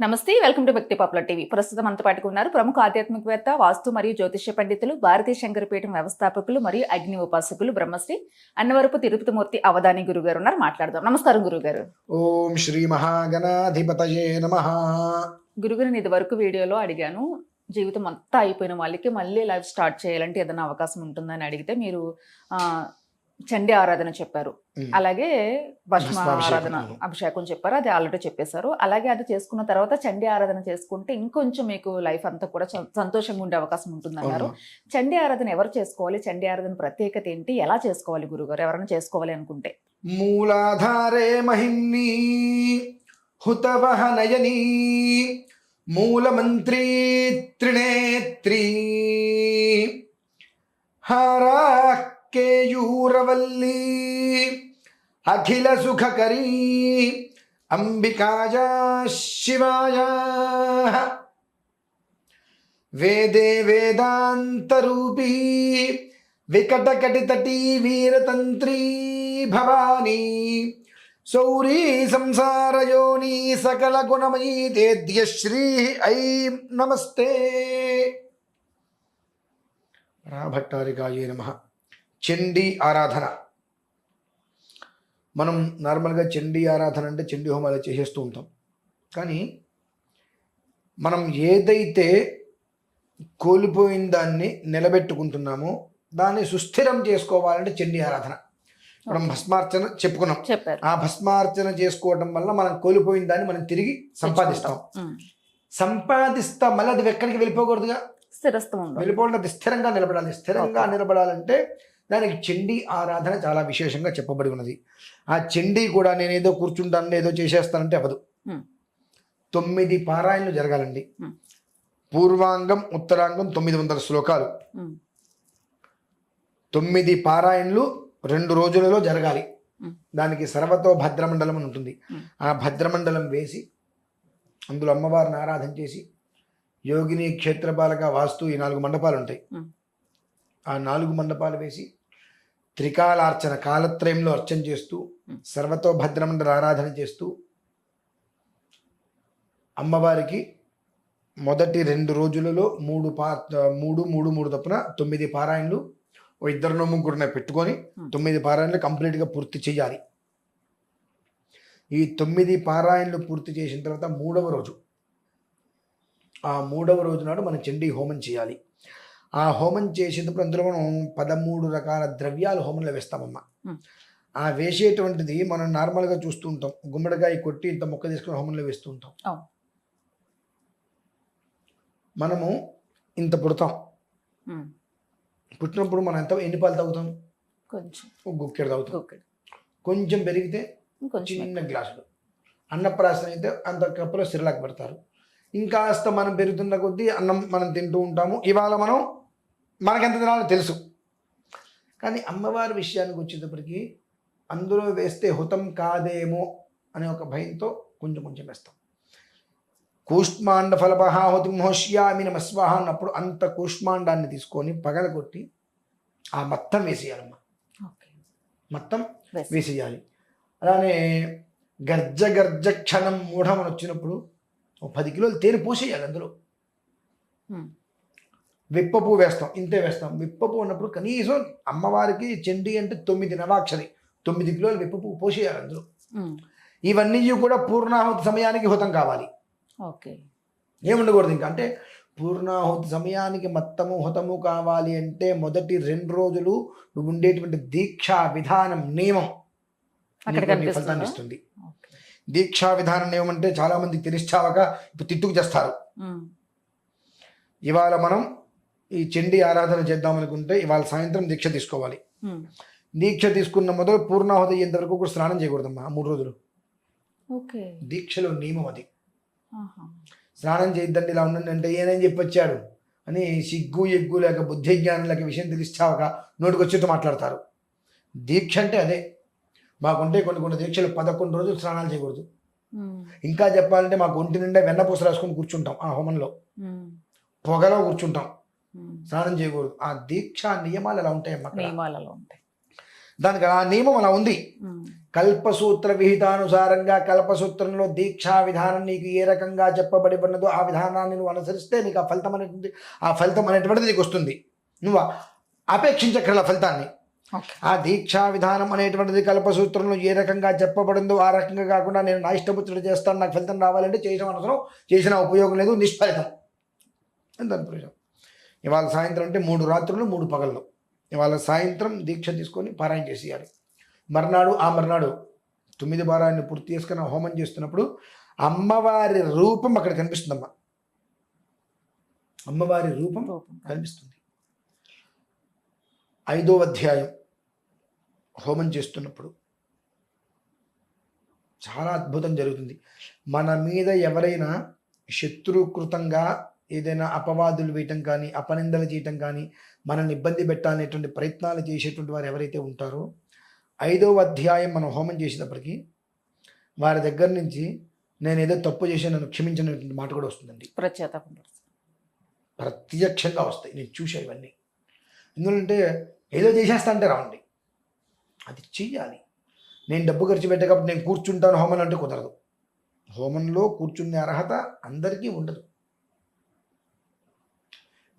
నమస్తే welcome to Bhakti popular TV. ప్రస్తుతం మనతో పాటుకు ఉన్నారు ప్రముఖ ఆధ్యాత్మికవేత్త వాస్తు మరియు జ్యోతిష్య పండితులు భారతీయ శంకరపీఠం వ్యవస్థాపకులు మరియు అగ్ని ఉపాసకులు బ్రహ్మశ్రీ అన్నవరపు తిరుపతిమూర్తి అవధాని గురుగారు ఉన్నారు. మాట్లాడదాం. నమస్కారం గురుగారు. ఓం శ్రీ మహాగణాధిపతయే నమ. గురుగారిని ఇది వరకు వీడియోలో అడిగాను జీవితం అంతా అయిపోయిన వాళ్ళకి మళ్ళీ లైఫ్ స్టార్ట్ చేయాలంటే ఏదైనా అవకాశం ఉంటుందని అడిగితే మీరు చండీ ఆరాధన చెప్పారు. అలాగే భస్మ. ఆరాధన అభిషేకం చెప్పారు. అది ఆల్రెడీ చెప్పేశారు. అలాగే అది చేసుకున్న తర్వాత చండీ ఆరాధన చేసుకుంటే ఇంకొంచెం మీకు లైఫ్ అంతా కూడా సంతోషంగా ఉండే అవకాశం ఉంటుందన్నారు. చండీ ఆరాధన ఎవరు చేసుకోవాలి? చండీ ఆరాధన ప్రత్యేకత ఏంటి? ఎలా చేసుకోవాలి గురుగారు? ఎవరైనా చేసుకోవాలి అనుకుంటే. మూలాధారే మహిమ్నీ హుతవహ నయనీ మూలమంత్రీ త్రినేత్రీ హారాకేయూరవల్లీ केयूरवल्ली अखिल अखिलसुखकरी अम्बिकाया शिवाया वेदे वेदान्तरूपी विकटकटितटी वीरतन्त्री भवानी सौरी संसार योनी सकल गुणमयी सकलगुणमयी तेद्यश्री ऐ नमस्ते राभट्टारिकायै नमः చండీ ఆరాధన. మనం నార్మల్గా చండీ ఆరాధన అంటే చండీ హోమాలు చేసేస్తూ ఉంటాం. కానీ మనం ఏదైతే కోల్పోయిన దాన్ని నిలబెట్టుకుంటున్నామో దాన్ని సుస్థిరం చేసుకోవాలంటే చండీ ఆరాధన. మనం భస్మార్చన చెప్పుకున్నాం. ఆ భస్మార్చన చేసుకోవడం వల్ల మనం కోల్పోయిన దాన్ని మనం తిరిగి సంపాదిస్తాం. సంపాదిస్తాం మళ్ళీ అది ఎక్కడికి వెళ్ళిపోకూడదుగా? స్థిరత్వం వెళ్ళిపోవడం అది స్థిరంగా నిలబడాలి. స్థిరంగా నిలబడాలంటే దానికి చండీ ఆరాధన చాలా విశేషంగా చెప్పబడి ఉన్నది ఆ చండీ కూడా నేను ఏదో కూర్చుంటాను ఏదో చేసేస్తానంటే అవ్వదు ఉమ్. తొమ్మిది పారాయణలు జరగాలండి. పూర్వాంగం ఉత్తరాంగం తొమ్మిది వందల శ్లోకాలు. తొమ్మిది పారాయణలు రెండు రోజులలో జరగాలి. దానికి సర్వతో భద్రమండలం అని ఉంటుంది. ఆ భద్రమండలం వేసి అందులో అమ్మవారిని ఆరాధన చేసి యోగిని క్షేత్రపాలక వాస్తు ఈ నాలుగు మండపాలు ఉంటాయి. ఆ నాలుగు మండపాలు వేసి త్రికాలార్చన కాలత్రయంలో అర్చన చేస్తూ. సర్వతో భద్రమండల ఆరాధన చేస్తూ అమ్మవారికి మొదటి రెండు రోజులలో మూడు పా మూడు మూడు మూడు తప్పున తొమ్మిది పారాయణలు ఓ ఇద్దరినో ముగ్గురునే పెట్టుకొని. తొమ్మిది పారాయణలు కంప్లీట్గా పూర్తి చేయాలి ఈ తొమ్మిది పారాయణలు పూర్తి చేసిన తర్వాత మూడవ రోజు ఆ మూడవ రోజు నాడు మనం చండీ హోమం చేయాలి ఆ హోమం చేసేటప్పుడు అందులో మనం పదమూడు రకాల ద్రవ్యాలు హోమంలో వేస్తామమ్మా. ఆ వేసేటువంటిది మనం నార్మల్గా చూస్తూ ఉంటాం. గుమ్మడికాయ కొట్టి ఇంత మొక్క తీసుకుని హోమంలో వేస్తూ ఉంటాం. మనము ఇంత పుడతాం. పుట్టినప్పుడు మనం ఎంత ఎన్ని పాలు తాగుతాం? కొంచెం. గుక్కెడు తాగుతాం. కొంచెం పెరిగితే చిన్న గ్లాసులు. అన్నప్రాసన అయితే అంత కప్పులో సిరలాక్ పెడతారు. ఇంకాస్త మనం పెరుగుతున్న కొద్దీ అన్నం మనం తింటూ ఉంటాము. ఇవాళ మనం మనకెంత తినాలో తెలుసు. కానీ అమ్మవారి విషయానికి వచ్చేటప్పటికి అందులో వేస్తే హుతం కాదేమో అనే ఒక భయంతో కొంచెం కొంచెం వేస్తాం. కూష్మాండ ఫలపహాహుతి మోష్యామి నమస్వాహ అన్నప్పుడు అంత కూష్మాండాన్ని తీసుకొని పగలగొట్టి ఆ మొత్తం వేసేయాలమ్మ. ఓకే. మొత్తం వేసి. వేసేయాలి. అలానే గర్జ గర్జ క్షణం మూఢమని వచ్చినప్పుడు ఒక పది కిలోలు తేనె పోసేయాలి అందులో. విప్పపు వేస్తాం ఇంతే వేస్తాం. విప్పపు ఉన్నప్పుడు కనీసం అమ్మవారికి చెండి అంటే తొమ్మిది నవాక్షరి తొమ్మిది కిలోలు విప్పపు పోసేయాలి అందులో. ఇవన్నీ కూడా పూర్ణాహుతి సమయానికి హుతం కావాలి. ఓకే. ఏముండకూడదు ఇంకా? అంటే పూర్ణాహుతి సమయానికి మొత్తము హుతము కావాలి అంటే మొదటి రెండు రోజులు నువ్వు ఉండేటువంటి దీక్షా విధానం నియమం? ఫలితాన్ని ఇస్తుంది. దీక్షా విధానం ఏమంటే చాలా మంది తెలిసావక ఇప్పుడు తిట్టుకు చేస్తారు. ఇవాళ మనం ఈ చండీ ఆరాధన చేద్దాం అనుకుంటే ఇవాళ సాయంత్రం దీక్ష తీసుకోవాలి. దీక్ష తీసుకున్న మొదలు పూర్ణాహుతి అయ్యేంత వరకు కూడా స్నానం చేయకూడదమ్మా మూడు రోజులు. ఓకే. దీక్షలో నియమం అది. స్నానం చేయొద్దండి ఇలా ఉండండి అంటే ఏనని చెప్పొచ్చాడు అని సిగ్గు ఎగ్గు లేక బుద్ధి జ్ఞానం లేక విషయం తెలిసావక నోటికి వచ్చేట్టు మాట్లాడతారు. దీక్ష అంటే అదే. మాకుంటే కొన్ని కొన్ని దీక్షలు పదకొండు రోజులు స్నానాలు చేయకూడదు. ఇంకా చెప్పాలంటే మాకు ఒంటి నిండా వెన్నపూస రాసుకొని కూర్చుంటాం ఆ హోమంలో. పొగలో కూర్చుంటాం. స్నానం చేయకూడదు. ఆ దీక్ష నియమాలు ఎలా ఉంటాయమ్మా నియమాలలో ఉంటాయి. దానికి ఆ నియమం అలా ఉంది. కల్పసూత్ర విహితానుసారంగా కల్పసూత్రంలో దీక్షా విధానం నీకు ఏ రకంగా చెప్పబడి ఉన్నదో ఆ విధానాన్ని నువ్వు అనుసరిస్తే నీకు ఆ ఫలితం అనేటువంటి ఆ ఫలితం అనేటువంటిది నీకు వస్తుంది. నువ్వు అపేక్షించక్కర్ల ఫలితాన్ని. ఆ దీక్షా విధానం అనేటువంటిది కల్పసూత్రంలో ఏ రకంగా చెప్పబడిందో ఆ రకంగా కాకుండా నేను నా ఇష్టపుత్రుడు చేస్తాను నాకు ఫలితం రావాలంటే చేయడం అవసరం చేసిన ఉపయోగం లేదు నిష్ఫలితం. అని దాని ప్రయోజనం. ఇవాళ సాయంత్రం అంటే మూడు రాత్రులు మూడు పగళ్ళు. ఇవాళ సాయంత్రం దీక్ష తీసుకొని పారాయణ చేసేయాలి. మర్నాడు ఆ మర్నాడు తొమ్మిది వారాన్ని పూర్తి చేసుకుని హోమం చేస్తున్నప్పుడు అమ్మవారి రూపం అక్కడ కనిపిస్తుందమ్మా. అమ్మవారి రూపం రూపం. కనిపిస్తుంది. ఐదో అధ్యాయం హోమం చేస్తున్నప్పుడు చాలా అద్భుతం జరుగుతుంది. మన మీద ఎవరైనా శత్రుకృతంగా ఏదైనా అపవాదులు వేయటం కానీ అపనిందలు చేయటం కానీ మనల్ని ఇబ్బంది పెట్టాలనేటువంటి ప్రయత్నాలు చేసేటువంటి వారు ఎవరైతే ఉంటారో ఐదవ అధ్యాయం మనం హోమం చేసేటప్పటికి వారి దగ్గర నుంచి నేను ఏదో తప్పు చేశాను నన్ను క్షమించినటువంటి మాట కూడా వస్తుందండి. ప్రత్యక్షంగా వస్తాయి. నేను చూసా ఇవన్నీ. ఎందుకంటే ఏదో చేసేస్తా అంటే రావండి. అది చెయ్యాలి. నేను డబ్బు ఖర్చు పెట్టే కాబట్టి నేను కూర్చుంటాను హోమం అంటే కుదరదు. హోమంలో కూర్చునే అర్హత అందరికీ ఉండదు.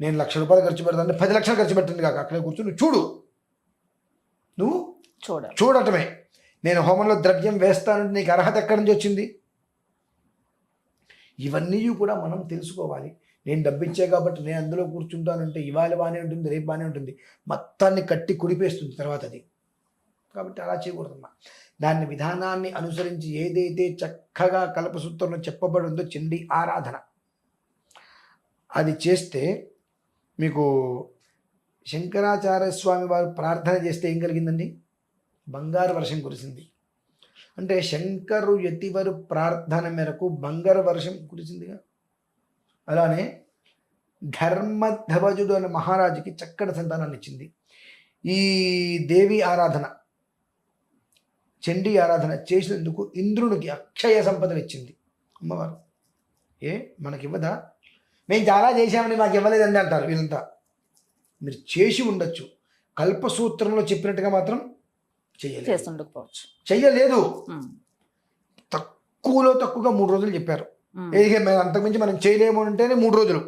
నేను లక్ష రూపాయలు ఖర్చు పెడతాను పది లక్షలు ఖర్చు పెట్టండి కాక అక్కడే కూర్చుని చూడు. నువ్వు చూడాలి. చూడటమే. నేను హోమంలో ద్రవ్యం వేస్తానంటే నీకు అర్హత ఎక్కడి నుంచి వచ్చింది? ఇవన్నీ కూడా మనం తెలుసుకోవాలి. నేను డబ్బిచ్చే కాబట్టి నేను అందులో కూర్చుంటానంటే ఇవాళ బాగానే ఉంటుంది రేపు బాగానే ఉంటుంది. మొత్తాన్ని కట్టి కుడిపేస్తుంది తర్వాత అది కాబట్టి అలా చేయకూడదమ్మా. దాన్ని విధానాన్ని అనుసరించి ఏదైతే చక్కగా కల్పసూత్రంలో చెప్పబడి ఉందో చండీ ఆరాధన. అది చేస్తే మీకు శంకరాచార్య స్వామి వారు ప్రార్థన చేస్తే ఏం కలిగిందండి? బంగారు వర్షం కురిసింది. అంటే శంకరు యతివరు ప్రార్థన మేరకు బంగారు వర్షం కురిసిందిగా? అలానే ధర్మధ్వజుడు అనే మహారాజుకి చక్కటి సంతానాన్ని ఇచ్చింది. ఈ దేవి ఆరాధన చండీ ఆరాధన చేసినందుకు ఇంద్రునికి అక్షయ సంపదలు ఇచ్చింది అమ్మవారు. ఏ? మనకివ్వదా మేము చాలా చేశామని మాకు ఇవ్వలేదండి అంటారు వీళ్ళంతా. మీరు చేసి ఉండొచ్చు. కల్పసూత్రంలో చెప్పినట్టుగా మాత్రం చెయ్యలేదు. ఉమ్. తక్కువలో తక్కువగా మూడు రోజులు చెప్పారు. ఏదిగా అంతకుమించి మనం చేయలేము అంటేనే మూడు రోజులు.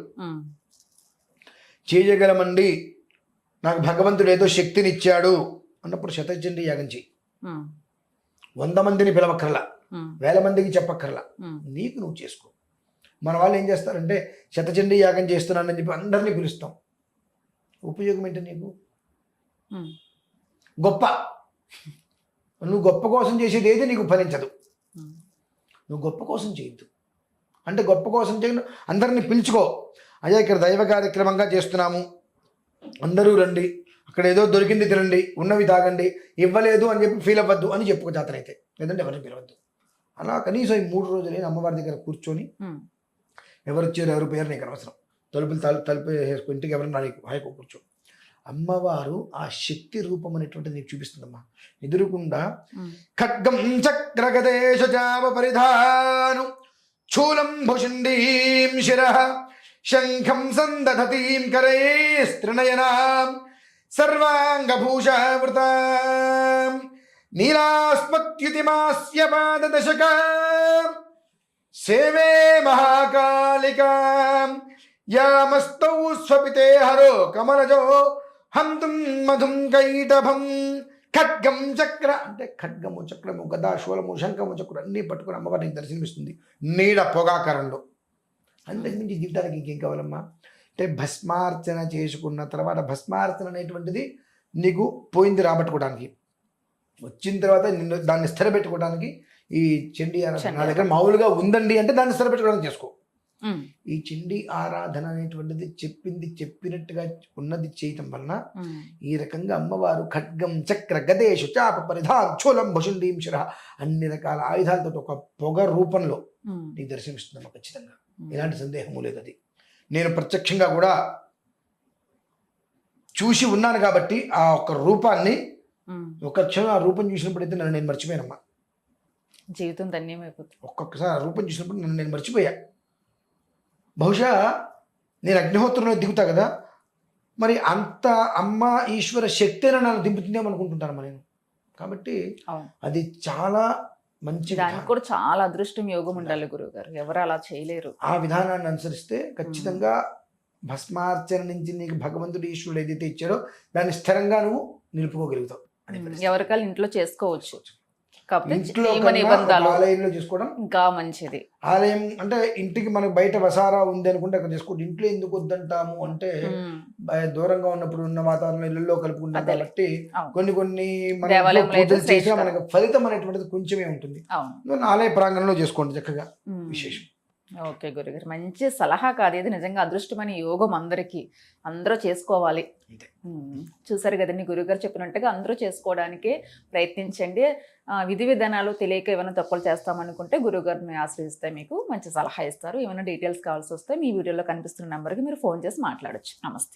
చేయగలమండి నాకు భగవంతుడు ఏదో శక్తినిచ్చాడు అన్నప్పుడు శతచండి యాగం చేయి. వంద మందిని పిలవక్కర్లా. వేల మందికి చెప్పక్కర్లా. నీకు నువ్వు చేసుకో మన వాళ్ళు ఏం చేస్తారంటే శతచండి యాగం చేస్తున్నానని చెప్పి అందరినీ పిలుస్తాం ఉపయోగం ఏంటి నీకు. గొప్ప నువ్వు గొప్ప కోసం చేసేది ఏది నీకు ఫలించదు. నువ్వు గొప్ప కోసం చేయొద్దు అంటే గొప్ప కోసం చేయను. అందరినీ పిలుచుకో. అయ్యా ఇక్కడ దైవ కార్యక్రమంగా చేస్తున్నాము. అందరూ రండి. అక్కడ ఏదో దొరికింది తినండి. ఉన్నవి తాగండి. ఇవ్వలేదు అని చెప్పి ఫీల్ అవ్వద్దు అని చెప్పుకో జాతర అయితే. లేదంటే ఎవరిని పిలవద్దు. అలా కనీసం ఈ మూడు రోజులే అమ్మవారి దగ్గర కూర్చొని. ఎవరు వచ్చారు ఎవరు పేరు నీకు అనవసరం. తలుపులు తలుపు తలుపు వేసుకుని ఇంటికి ఎవరైనా నాయకు హాయికో కూర్చో. అమ్మవారు ఆ శక్తి రూపం అనేటువంటిది నీకు చూపిస్తుందమ్మా. ఎదురుకుండా. ఖడ్గం చక్రగదేశ పరిధాను. శూలం భుషుండీం శిర శంఖం సందధతీం కరైస్త్రినయనాం సర్వాంగభూషావృతాం నీలాస్మత్యుతిమాస్య పాదదశక సేవే మహాకాళికాం యామస్తౌ స్వపితే హరో కమలజో హంతుం మధుం కైటభం ఖడ్గం చక్ర అంటే ఖడ్గము చక్రము గదా శూలము శంఖము చక్రం అన్నీ పట్టుకుని అమ్మవారికి దర్శనమిస్తుంది. నీడ పొగాకరంలో. అంతకుమించి జీవితానికి ఇంకేం కావాలమ్మా? అంటే భస్మార్చన చేసుకున్న తర్వాత భస్మార్చన అనేటువంటిది నీకు పోయింది రాబట్టుకోవడానికి. వచ్చిన తర్వాత నిన్ను దాన్ని స్థిరపెట్టుకోవడానికి ఈ చండీ నా దగ్గర మామూలుగా ఉందండి అంటే దాన్ని స్థిరపెట్టుకోవడానికి చేసుకో. ఈ చండీ ఆరాధన అనేటువంటిది చెప్పింది చెప్పినట్టుగా ఉన్నది చేయటం వలన. ఈ రకంగా అమ్మవారు ఖడ్గం చక్ర గదేశు చాప పరిధాం చోళం భుషుండీం శిర అన్ని రకాల ఆయుధాలతో ఒక పొగ రూపంలో. నీకు దర్శనమిస్తుందమ్మా ఖచ్చితంగా. ఎలాంటి సందేహము లేదు అది నేను ప్రత్యక్షంగా కూడా చూసి ఉన్నాను కాబట్టి ఆ ఒక్క రూపాన్ని. ఒక క్షణం ఆ రూపం చూసినప్పుడైతే నన్ను నేను మర్చిపోయానమ్మా జీవితం ధన్యమైపోతుంది ఒక్కొక్కసారి ఆ రూపం చూసినప్పుడు నన్ను నేను మర్చిపోయా బహుశా నేను అగ్నిహోత్రంలో దిగుతా కదా? మరి అంత అమ్మ ఈశ్వర శక్తిని నన్ను దింపుతుందేమో అనుకుంటుంటానమ్మా నేను. కాబట్టి అది చాలా మంచి దానికి. కూడా చాలా అదృష్టం యోగం ఉండాలి గురువు గారు ఎవరు అలా చేయలేరు. ఆ విధానాన్ని అనుసరిస్తే ఖచ్చితంగా భస్మార్చన నుంచి నీకు భగవంతుడు ఈశ్వరుడు ఏదైతే ఇచ్చాడో దాన్ని స్థిరంగా నువ్వు నిలుపుకోగలుగుతావు. ఎవరికాలు ఇంట్లో చేసుకోవచ్చు. ఇంట్లో ఆలయంలో చేసుకోవడం ఇంకా మంచిది ఆలయం అంటే ఇంటికి మనకు బయట వసారా ఉంది అనుకుంటే అక్కడ చేసుకోండి ఇంట్లో ఎందుకు వద్దంటాము అంటే దూరంగా ఉన్నప్పుడు ఉన్న వాతావరణం ఇళ్ళల్లో కలుపుకుంటాం. కాబట్టి. కొన్ని కొన్ని మన దేవాలయంలో ఇంట్లో అయితే పూజలు చేసినా. మనకు ఫలితం అనేటువంటిది కొంచెమే ఉంటుంది ఆలయ ప్రాంగణంలో చేసుకోండి చక్కగా. విశేషం ఓకే గురుగారు. మంచి సలహా కాదు. ఇది నిజంగా అదృష్టమైన యోగం అందరికీ. అందరూ చేసుకోవాలి. చూసారు కదండి గురుగారు చెప్పినట్టుగా అందరూ చేసుకోవడానికే ప్రయత్నించండి. విధి విధానాలు తెలియక ఏమైనా తప్పులు చేస్తామనుకుంటే గురుగారిని ఆశ్రయిస్తే మీకు మంచి సలహా ఇస్తారు. ఏమైనా డీటెయిల్స్ కావాల్సి వస్తే మీ వీడియోలో కనిపిస్తున్న నెంబర్కి మీరు ఫోన్ చేసి మాట్లాడొచ్చు. నమస్తే.